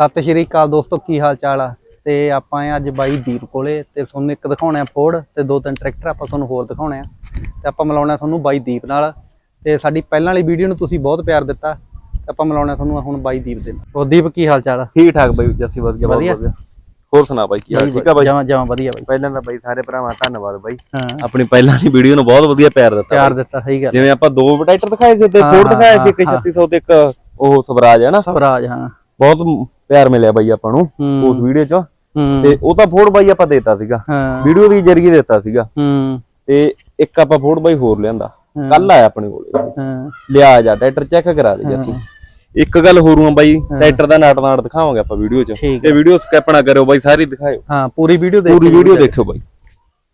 ਸਤਿ ਸ਼੍ਰੀ ਅਕਾਲ ਦੋਸਤੋ ਕੀ ਹਾਲ ਚਾਲ ਆ? ਤੇ ਆਪਾਂ ਅੱਜ ਬਾਈ ਦੀਪ ਕੋਲੇ ਤੇ ਤੁਹਾਨੂੰ ਇੱਕ ਦਿਖਾਉਣਾ ਫੋਰਡ ਤੇ ਦੋ ਤਿੰਨ ਟਰੈਕਟਰ ਆਪਾਂ ਤੁਹਾਨੂੰ ਹੋਰ ਦਿਖਾਉਣੇ ਆ। ਤੇ ਆਪਾਂ ਮਿਲਾਉਣਾ ਤੁਹਾਨੂੰ ਬਾਈ ਦੀਪ ਨਾਲ। ਤੇ ਸਾਡੀ ਪਹਿਲਾਂ ਵਾਲੀ ਵੀਡੀਓ ਨੂੰ ਤੁਸੀਂ ਬਹੁਤ ਪਿਆਰ ਦਿੱਤਾ। ਆਪਾਂ ਮਿਲਾਉਣਾ ਤੁਹਾਨੂੰ ਹੁਣ ਬਾਈ ਦੀਪ ਦੇ ਨਾਲ। ਹੋਰ ਦੀਪ ਕੀ ਹਾਲ ਚਾਲ ਆ? ਠੀਕ ਠਾਕ ਬਾਈ ਜੱਸੀ ਵਧੀਆ ਬਹੁਤ ਵਧੀਆ? ਹੋਰ ਸੁਣਾ ਬਾਈ ਕੀ ਹਾਲ ਠੀਕ ਆ ਬਾਈ? ਜਮਾਂ ਜਮਾਂ ਵਧੀਆ ਬਾਈ। ਪਹਿਲਾਂ ਤਾਂ ਬਾਈ ਸਾਰੇ ਭਰਾਵਾਂ ਦਾ ਧੰਨਵਾਦ ਬਾਈ। ਹਾਂ। ਆਪਣੀ ਪਹਿਲਾਂ ਦੀ ਵੀਡੀਓ ਨੂੰ ਬਹੁਤ ਵਧੀਆ ਪਿਆਰ ਦਿੱਤਾ ਪਿਆਰ। ਦਿੱਤਾ ਸਹੀ ਗੱਲ ਜਿਵੇਂ ਆਪਾਂ ਦੋ ਟਰੈਕਟਰ ਦਿਖਾਏ ਸੀ ਤੇ ਦਿਖਾਇਆ ਹਾਂ, ਸੀ ਇੱਕ ਹਾਂ। 3600 ਤੇ ਇੱਕ ਉਹ ਸਵਰਾਜ ਹੈ ਨਾ? ਸਵਰਾਜ ਹਾਂ। ਬਹੁਤ ਪਿਆਰ ਮਿਲਿਆ ਬਾਈ ਆਪਾਂ ਨੂੰ ਉਸ ਵੀਡੀਓ 'ਚ। ਤੇ ਉਹ ਤਾਂ ਫੋਰਡ ਬਾਈ ਆਪਾਂ ਦੇਤਾ ਸੀਗਾ। ਵੀਡੀਓ ਦੀ ਜਰੀਏ ਦਿੱਤਾ ਸੀਗਾ। ਤੇ ਇੱਕ ਆਪਾਂ ਫੋਰਡ ਬਾਈ ਹੋਰ ਲਿਆਂਦਾ। ਕੱਲ ਆਇਆ ਆਪਣੇ ਕੋਲੇ। ਲਿਆ ਜਾ ਟਰੈਕਟਰ ਚੈੱਕ ਕਰਾ ਦੇ ਜੱਸੀ ਇੱਕ ਗੱਲ ਹੋਰ ਆ ਬਾਈ ਟਰੈਕਟਰ ਦਾ ਨਾਟ ਨਾਟ ਦਿਖਾਵਾਂਗੇ ਆਪਾਂ ਵੀਡੀਓ 'ਚ। ਤੇ ਵੀਡੀਓ ਸਕਿਪ ਨਾ ਕਰਿਓ ਬਾਈ ਸਾਰੀ ਦਿਖਾਇਓ। ਹਾਂ ਪੂਰੀ ਵੀਡੀਓ ਦੇਖ ਪੂਰੀ ਵੀਡੀਓ ਦੇਖਿਓ ਬਾਈ।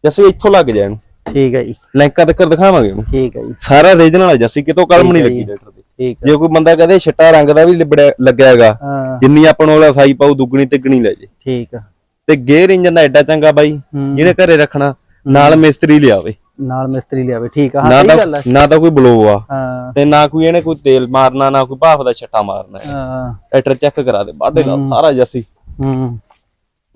ਜੱਸੀ ਇੱਥੋਂ ਲੱਗ ਜਾ ਇਹਨੂੰ। ਠੀਕ ਹੈ ਜੀ। ਲਿੰਕਾਂ ਤੱਕ ਦਿਖਾਵਾਂਗੇ ਠੀਕ ਹੈ ਜੀ। ਸਾਰਾ ਰੀਜਨਲ ਜੱਸੀ ਕਿਤੋਂ ਕਲਮ ਨਹੀਂ ਲੱਗੀ। ਟਰੈਕਟਰ ਜੇ ਕੋਈ ਬੰਦਾ ਕਹਦੇ ਛਿੱਟਾ ਰੰਗ ਦਾ ਵੀ ਲੱਗਿਆ ਹੈਗਾ ਜਿੰਨੀ ਆਪਾਂ ਨੂੰ ਉਹਦਾ ਸਾਈ ਪਾਉ ਦੁੱਗਣੀ ਤਿੱਗਣੀ ਲੈ ਜੇ। ਠੀਕ ਆ। ਤੇ ਗੇਅਰ ਇੰਜਨ ਦਾ ਐਡਾ ਚੰਗਾ ਬਾਈ। ਜਿਹਨੇ ਘਰੇ ਰੱਖਣਾ ਨਾਲ ਮਿਸਤਰੀ ਲਿਆਵੇ। ਨਾਲ ਮਿਸਤਰੀ ਲਿਆਵੇ ਠੀਕ ਆ ਹਾਂ ਸਹੀ ਗੱਲ ਹੈ ਨਾ ਤਾਂ ਕੋਈ ਬਲੋ ਆ। ਤੇ ਨਾ ਕੋਈ ਇਹਨੇ ਕੋਈ ਤੇਲ ਮਾਰਨਾ ਨਾ ਕੋਈ ਭਾਫ ਦਾ ਛੱਟਾ ਮਾਰਨਾ ਹੈ। ਟਰੈਕਟਰ ਚੈੱਕ ਕਰਾ ਦੇ ਬਾਡੇ ਦਾ ਸਾਰਾ ਜੱਸੀ। ਹੂੰ।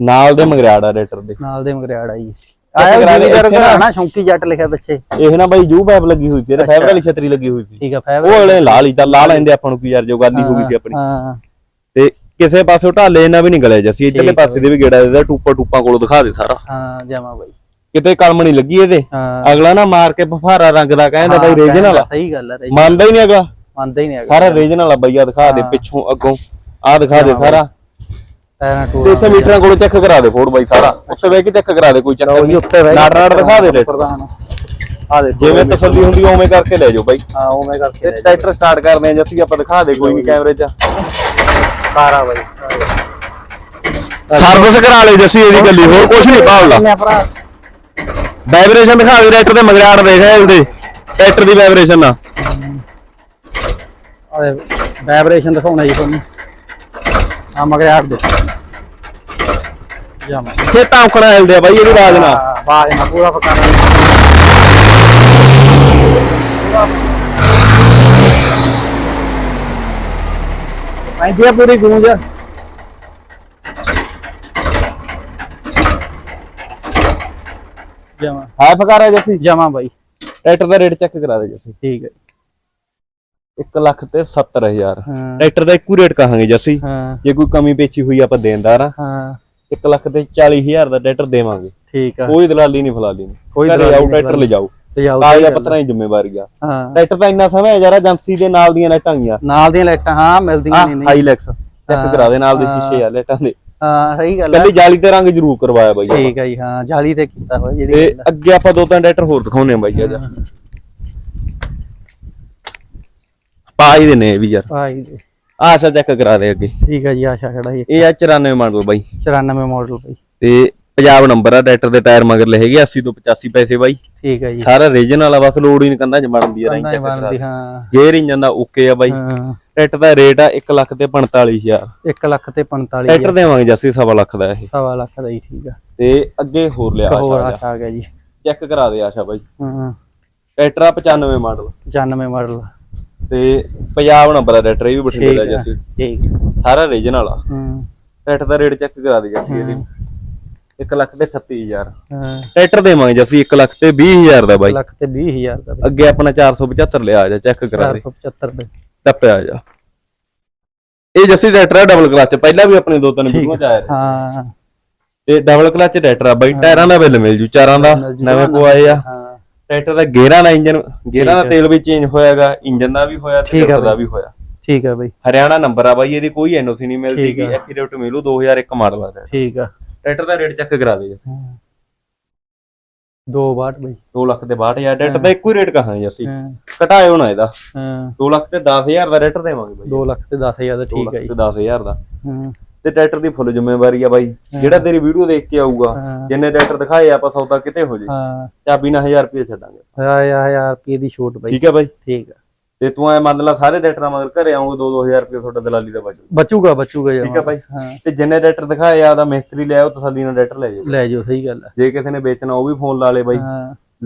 ਨਾਲ ਦੇ ਮਗਰਿਆੜ ਆ ਦੇ। ਨਾਲ ਦੇ ਮਗਰਿਆੜ ਕਰਾ ਆਇਆ ਦੇ, ਜੀ ਜਰ ਇੱਥੇ ਨਾ- ਘਰਾਣਾ ਸ਼ੌਂਕੀ ਜੱਟ ਲਿਖਿਆ ਪਿੱਛੇ। ਇਹ ਨਾ ਬਾਈ ਜੂ ਪੈਪ ਲੱਗੀ ਹੋਈ ਸੀ ਇਹਦੇ ਫਾਈਬਰ ਵਾਲੀ ਛਤਰੀ ਲੱਗੀ ਹੋਈ ਸੀ। ਠੀਕ ਆ ਉਹ ਫਾਈਬਰ ਵਾਲੇ ਲਾ ਲਈ ਤਾਂ ਲਾ ਲੈਂਦੇ ਆਪਾਂ ਨੂੰ ਕੀ ਯਾਰ ਜੋ ਗੱਲ ਹੀ ਹੋ ਗਈ ਸੀ ਆਪਣੀ। ਹਾਂ ਤੇ ਕਿਸੇ ਪਾਸੇ ਢਾਲੇ ਇਹਨਾਂ ਵੀ ਗਲੇ ਜੱਸੀ ਇਧਰਲੇ ਪਾਸੇ ਦੇ ਵੀ ਗੇੜਾ ਦੇਦਾ ਟੂਪਾ ਟੂਪਾਂ ਕੋਲੋਂ ਦਿਖਾ ਦੇ ਸਾਰਾ। ਹਾਂ ਬਾਈ। ਕਿਤੇ ਕਲਮ ਨਹੀਂ ਲੱਗੀ ਇਹਦੇ। ਅਗਲਾ ਨਾ ਮਾਰ ਕੇ ਫਫਾਰਾ ਰੰਗ ਦਾ ਕਹਿੰਦਾ ਬਾਈ ਰੀਜਨਲ ਆ। ਸਹੀ ਗੱਲ ਹੈ ਰੇ ਮੰਨਦਾ ਹੀ ਨਹੀਂ ਅਗਲਾ। ਮੰਨਦਾ ਹੀ ਨਹੀਂ ਹੈਗਾ ਸਾਰਾ ਆ ਦਿਖਾ ਦੇ ਪਿੱਛੋਂ ਅੱਗੋਂ। ਆ ਦਿਖਾ ਦੇ ਸਾਰਾ। ਟਾਇਰਾਂ ਤੇ ਇੱਥੇ ਮੀਟਰਾਂ ਕੋਲੋਂ ਚੈੱਕ ਕਰਾ ਦੇ ਫੋੜ ਬਾਈ ਸਾਰਾ। ਉੱਤੇ ਬਹਿ ਕੇ ਚੈੱਕ ਕਰਾ ਦੇ ਕੋਈ ਚੱਕਰ ਨਹੀਂ। ਉੱਤੇ ਬਹਿ ਨਾਟ ਨਾਟ ਦਿਖਾ ਦੇ ਰੇਟ ਪ੍ਰਧਾਨ। ਆ ਦੇ ਜਿਵੇਂ ਤਸੱਲੀ ਹੁੰਦੀ ਉਵੇਂ ਕਰਕੇ ਲੈ ਜਾਓ ਬਾਈ। ਹਾਂ ਮੈਂ ਕਰਕੇ ਇਹ ਟਰੈਕਟਰ ਸਟਾਰਟ ਕਰਦੇ ਆ ਜੱਸੀ ਆਪਾਂ ਦਿਖਾ ਦੇ ਕੋਈ ਨਹੀਂ ਕੈਮਰੇ 'ਚ। ਸਾਰਾ ਬਾਈ ਸਰਵਿਸ ਕਰਾ ਲੈ ਜੱਸੀ ਇਹਦੀ ਗੱਲੀ ਹੋਰ ਕੁਝ ਨਹੀਂ ਭਰਾ? ਵਾਈਬ੍ਰੇਸ਼ਨ ਦਿਖਾ ਦੇ ਟਰੈਕਟਰ ਦੇ ਮਗਰਾੜ ਦੇਖ ਇਹਦੇ। ਟਰੈਕਟਰ ਦੀ ਵਾਈਬ੍ਰੇਸ਼ਨ ਆ। ਆਹ ਵਾਈਬ੍ਰੇਸ਼ਨ ਦਿਖਾਉਣਾ ਜੀ ਤੁਹਾਨੂੰ। ਆ ਮਗਰਿਆੜ ਦੇ। ਜਾਮਾ ਇੱਥੇ ਟਾਂਕਣਾ ਹਿਲਦੇ ਆ ਬਾਈ ਇਹਦੀ ਆਵਾਜ਼ ਨਾਲ ਬਾਜ ਨਾ ਪੂਰਾ ਪਕਾਣਾ ਆਈਦੀ ਆ ਪੂਰੀ ਗੂੰਜ ਜਮਾ। ਹੈ ਫਕਾਰਾ ਜੱਸੀ? ਜਮਾ ਬਾਈ। ਟਰੈਕਟਰ ਦਾ ਰੇਟ ਚੈੱਕ ਕਰਾ ਦੇ ਜੱਸੀ। ਠੀਕ ਹੈ 1 ਲੱਖ ਤੇ 70000 ਹਾਂ। ਟਰੈਕਟਰ ਦਾ ਇੱਕੋ ਰੇਟ ਕਹਾਂਗੇ ਜੱਸੀ। ਹਾਂ। ਜੇ ਕੋਈ ਕਮੀ ਪੇਚੀ ਹੋਈ ਆਪਾਂ ਦੇਣਦਾਰ ਆ। ਹਾਂ। 1 ਲੱਖ ਤੇ 40000 ਦਾ ਟਰੈਕਟਰ ਦੇਵਾਂਗੇ। ਠੀਕ ਆ। ਕੋਈ ਦਲਾਲੀ ਨਹੀਂ ਫਲਾਲੀ ਨਹੀਂ। ਕੋਈ ਦਲਾਲੀ ਨਹੀਂ, ਟਰੈਕਟਰ ਲੈ ਜਾਓ ਕਾਗਜ਼ਾਂ ਪੱਤਰਾਂ ਦੀ ਜ਼ਿੰਮੇਵਾਰੀ ਆ। ਹਾਂ। ਟਰੈਕਟਰ ਤਾਂ ਇੰਨਾ ਸਮਾਂ ਹੈ ਯਾਰ ਏਜੰਸੀ ਦੇ ਨਾਲ ਦੀਆਂ ਲਾਈਟਾਂ ਗਈਆਂ ਨਾਲ ਦੀਆਂ ਲਾਈਟਾਂ ਹਾਂ ਮਿਲਦੀਆਂ ਨਹੀਂ ਨਹੀਂ। ਹਾਈਲੈਕਸ। ਚੈੱਕ ਕਰਾ ਦੇ ਨਾਲ ਦੇ ਸ਼ੀਸ਼ੇ ਆ ਲਾਈਟਾਂ ਦੇ। ਹਾਂ ਸਹੀ ਗੱਲ ਹੈ ਕੱਲੀ ਜਾਲੀ ਤੇ ਰੰਗ ਜ਼ਰੂਰ ਕਰਵਾਇਆ ਬਾਈ ਠੀਕ ਹੈ ਜੀ ਹਾਂ ਜਾਲੀ ਤੇ ਕੀਤਾ ਹੋਇਆ ਜਿਹੜੀ ਤੇ ਆ। ਅੱਗੇ ਆਪਾਂ ਦੋ ਤਿੰਨ ਟਰੈਕਟਰ ਹੋਰ ਦਿਖਾਉਣੇ ਆ ਬਾਈ ਅੱਜ। ਪਾ ਹੀ ਦੇਣੇ ਇਹ ਵੀ ਯਾਰ। ਭਾਈ ਦੇ। ਆਸ਼ਾ ਚੈੱਕ ਕਰਾ ਦੇ ਅੱਗੇ। ਠੀਕ ਹੈ ਜੀ ਆਸ਼ਾ ਖੜਾ ਜੀ ਇਹ ਆ 94 ਮਾਡਲ ਬਾਈ। 94 ਮਾਡਲ ਭਾਈ ਤੇ ਪੰਜਾਬ ਨੰਬਰ ਆ ਟਰੈਕਟਰ ਦੇ ਟਾਇਰ ਮਗਰ ਹੈਗੇ 80 ਤੋਂ 85 ਪੈਸੇ ਬਾਈ। ਠੀਕ ਹੈ ਜੀ। ਸਾਰਾ ਰੀਜਨਲ ਆ ਬਸ ਲੋਡ ਹੀ ਨਹੀਂ ਕੰਦਾ ਚ ਬਣਦੀ ਆ ਕੰਨਾਂ ਚੈੱਕ ਹਾਂ। ਗੇਅਰ ਇੰਜਨ ਦਾ ਓਕੇ ਆ ਬਾਈ। ਟਰੈਕਟਰ ਦਾ ਰੇਟ ਆ 1 ਲੱਖ ਤੇ 45000 1 ਲੱਖ ਤੇ 45 ਟਰੈਕਟਰ ਦੇਵਾਂਗੇ ਜੱਸੀ ਸਵਾ ਲੱਖ ਦਾ ਇਹ। ਸਵਾ ਲੱਖ ਦਾ ਹੀ ਠੀਕ ਆ। ਤੇ ਅੱਗੇ ਹੋਰ ਲਿਆ ਹੋਰ ਆਸ਼ਾ ਆਸ਼ਾ ਆ ਗਿਆ ਜੀ। ਚੈੱਕ ਕਰਾ ਦੇ ਆਸ਼ਾ ਬਾਈ। ਹਾਂ। ਟਰੈਕਟਰ ਆ 95 ਮਾਡਲ 95 ਮਾਡਲ ਤੇ ਪੰਜਾਬ ਨੰਬਰ ਆ ਟਰੈਕਟਰ ਇਹ ਵੀ ਬਠਿੰਡੇ ਦਾ ਆ ਜੱਸੀ ਠੀਕ ਸਾਰਾ ਰੀਜਨਲ ਆ। ਹਾਂ। ਟਰੈਕਟਰ ਦਾ ਰੇਟ ਚੈੱਕ ਕਰਾ ਦੇ ਜੱਸੀ ਇਹਦੀ। 1 ਲੱਖ ਤੇ 38000 ਹਾਂ। ਟਰੈਕਟਰ ਦੇਵਾਂਗੇ ਜੱਸੀ 1 ਲੱਖ ਤੇ 20000 ਦਾ ਬਾਈ। ਲੱਖ ਤੇ 20000 ਦਾ ਅੱਗੇ ਆਪਣਾ 475 ਲਿਆ ਜਾ ਚੈੱਕ ਕਰਾ ਦੇ। 475 ਦੇ। ਟੱਪਿਆ ਜਾ। ਇਹ ਜੱਸੀ ਟਰੈਕਟਰ ਆ ਡਬਲ ਕਲਚ ਪਹਿਲਾਂ ਵੀ ਆਪਣੇ ਦੋ ਤਿੰਨ ਵੀਡੀਓ ਚ ਆਇਆ ਹਾਂ। ਤੇ ਡਬਲ ਕਲਚ ਟਰੈਕਟਰ ਆ ਬਾਈ ਟਾਇਰਾਂ ਦਾ ਬਿੱਲ ਮਿਲ ਜੂ ਚਾਰਾਂ ਦਾ ਜੂ, ਨਵੇਂ ਪਵਾਏ ਆ। ਹਾਂ। ਟਰੈਕਟਰ ਦਾ ਗੇਅਰਾਂ ਦਾ ਇੰਜਨ ਗੇਅਰਾਂ ਦਾ ਤੇਲ ਵੀ ਚੇਂਜ ਹੋਇਆਗਾ ਇੰਜਨ ਦਾ ਵੀ ਹੋਇਆ ਤੇ ਟਰੈਕਟਰ ਦਾ। ਵੀ ਹੋਇਆ। ਠੀਕ ਆ ਬਈ। ਹਰਿਆਣਾ ਨੰਬਰ ਆ ਬਾਈ ਇਹਦੀ ਕੋਈ ਐਨਓਸੀ ਨਹੀਂ ਮਿਲਦੀ ਆ। ਐਕੂਰੇਟ ਮਿਲੂ 2001 ਮਾਡਲ ਆ ਠੀਕ ਆ। ਟਰੈਕਟਰ ਦਾ ਰੇਟ ਚੈੱਕ ਕਰਾ ਦੇ ਅਸੀਂ। ਦੋ ਬਾਟ ਬਈ। 2 ਲੱਖ ਤੇ 62000 ਟਰੈਕਟਰ ਦਾ ਇੱਕੋ ਹੀ ਰੇਟ ਕਹਾਂਗੇ ਅਸੀਂ। ਘਟਾਇਓ ਨਾ ਇਹਦਾ। ਹਾਂ। 2 ਲੱਖ ਤੇ 10000 ਦਾ ਟਰੈਕਟਰ ਦੇਵਾਂਗੇ ਬਾਈ। 2 ਲੱਖ ਤੇ 10000 ਦਾ 2 ਠੀਕ ਹੈ ਲੱਖ ਜੀ। ਤੇ 10000 ਦਾ। ਹਾਂ। ਤੇ ਟਰੈਕਟਰ ਦੀ ਫੁੱਲ ਜ਼ਿੰਮੇਵਾਰੀ ਆ ਬਾਈ। ਜਿਹੜਾ ਤੇਰੀ ਵੀਡੀਓ ਦੇਖ ਕੇ ਆਊਗਾ। ਜਿੰਨੇ ਟਰੈਕਟਰ ਦਿਖਾਏ ਆਪਾਂ ਸੌਦਾ ਕਿਤੇ ਹੋ ਜੇ। ਚਾਬੀ ਨਾਲ 1000 ਰੁਪਏ ਛੱਡਾਂਗੇ। ਆ ਯਾਰ ਰੁਪਏ ਦੀ ਛੋਟ ਬਈ। ਠੀਕ ਹੈ ਬਾਈ? ਠੀਕ ਆ। ਤੇ ਤੂੰ ਐ ਮੰਨ ਲਾ ਸਾਰੇ ਟਰੈਕਟਰਾਂ ਮਗਰ ਘਰੇ ਆਉਂਗੇ 2-2000 ਰੁਪਏ ਤੁਹਾਡਾ ਦਲਾਲੀ ਦਾ ਬਚੂ ਬਚੂਗਾ ਬਚੂਗਾ ਠੀਕ ਹੈ ਬਾਈ? ਤੇ ਜਿੰਨੇ ਟਰੈਕਟਰ ਦਿਖਾਏ ਆ ਉਹਦਾ ਮਿਸਤਰੀ ਲਿਆਓ ਤਸੱਲੀ ਨਾਲ ਟਰੈਕਟਰ ਲੈ ਜਾਓ। ਲੈ ਜਾਓ ਸਹੀ ਗੱਲ ਆ। ਜੇ ਕਿਸੇ ਨੇ ਵੇਚਣਾ ਉਹ ਵੀ ਫੋਨ ਲਾ ਲੇ ਬਾਈ।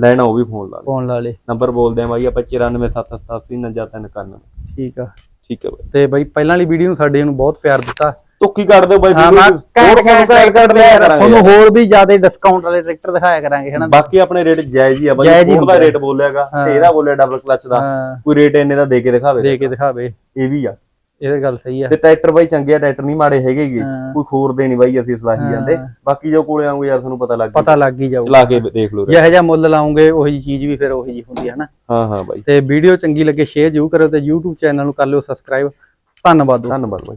ਲੈਣਾ ਉਹ ਵੀ ਫੋਨ ਲਾ ਲੇ। ਫੋਨ ਲਾ ਲੇ। ਨੰਬਰ ਬੋਲਦੇ ਆ ਬਾਈ ਆਪਾਂ 9478899391 ਠੀਕ ਆ। ਠੀਕ ਹੈ ਬਾਈ। ਤੇ ਬਈ ਪਹਿਲਾਂ ਵਾਲੀ ਵੀਡੀਓ ਨੂੰ ਸਾਡੇ ਨੂੰ ਬਹੁਤ ਪਿਆਰ ਦਿੱਤਾ। ਤੁੱਕੀ ਕੱਢ ਦਿਓ ਬਾਈ ਹਾਂ ਮੈਂ ਵੀਡੀਓ ਹੋਰ ਘੈਂਟ ਸਾਨੂੰ ਘੈਂਟ ਘੈਂਟ ਲਿਆ ਕਰਾਂਗੇ। ਤੁਹਾਨੂੰ ਹੋਰ ਵੀ ਜ਼ਿਆਦਾ ਡਿਸਕਾਊਂਟ ਵਾਲੇ ਟਰੈਕਟਰ ਦਿਖਾਇਆ ਕਰਾਂਗੇ ਹਨਾ। ਬਾਕੀ ਆਪਣੇ ਰੇਟ ਜਾਇਜ਼ ਹੀ ਆ ਬਾਈ ਜਾਇਜ਼ ਹੀ ਫੋਰਡ ਦਾ ਹੁੰਦਾ। ਰੇਟ ਬੋਲਿਆਗਾ ਤੇ ਇਹਦਾ ਬੋਲਿਆ ਡਬਲ ਕਲਚ ਦਾ। ਹਾਂ। ਕੋਈ ਰੇਟ ਇੰਨੇ ਦਾ ਦੇ ਕੇ ਦਿਖਾਵੇ ਦੇ ਕੇ ਦਿਖਾਵੇ। ਇਹ ਵੀ ਆ। ਇਹ ਗੱਲ ਸਹੀ ਆ। ਤੇ ਟਰੈਕਟਰ ਬਾਈ ਚੰਗੇ ਆ ਟਰੈਕਟਰ ਨਹੀਂ ਮਾੜੇ ਹੈਗੇ ਗੇ। ਹਾਂ। ਕੋਈ ਖੋਰ ਦੇ ਨਹੀਂ ਬਾਈ ਅਸੀਂ ਸਲਾਹੀ ਜਾਂਦੇ। ਬਾਕੀ ਜੋ ਕੋਲੇ ਆਉਂਗੇ ਯਾਰ ਤੁਹਾਨੂੰ ਪਤਾ ਲੱਗ ਜੂ ਪਤਾ ਲੱਗ ਹੀ ਜਾਊਗਾ। ਚਲਾ ਕੇ ਦੇਖ ਲਓ ਜਿਹੋ ਜਿਹਾ ਮੁੱਲ ਲਾਉਂਗੇ ਉਹੀ ਜਿਹੀ ਚੀਜ਼ ਵੀ ਫਿਰ ਉਹੀ ਜਿਹੀ ਹੁੰਦੀ ਹੈ ਨਾ ਹਾਂ ਹਾਂ ਬਾਈ। ਤੇ ਵੀਡੀਓ ਚੰਗੀ ਲੱਗੇ ਸ਼ੇਅਰ ਜ਼ਰੂਰ ਕਰੋ ਤੇ YouTube ਚੈਨਲ ਨੂੰ ਕਰ ਲਿਓ ਸਬਸਕ੍ਰਾਈਬ ਧੰਨਵਾਦ। ਧੰਨਵਾਦ ਬਾਈ।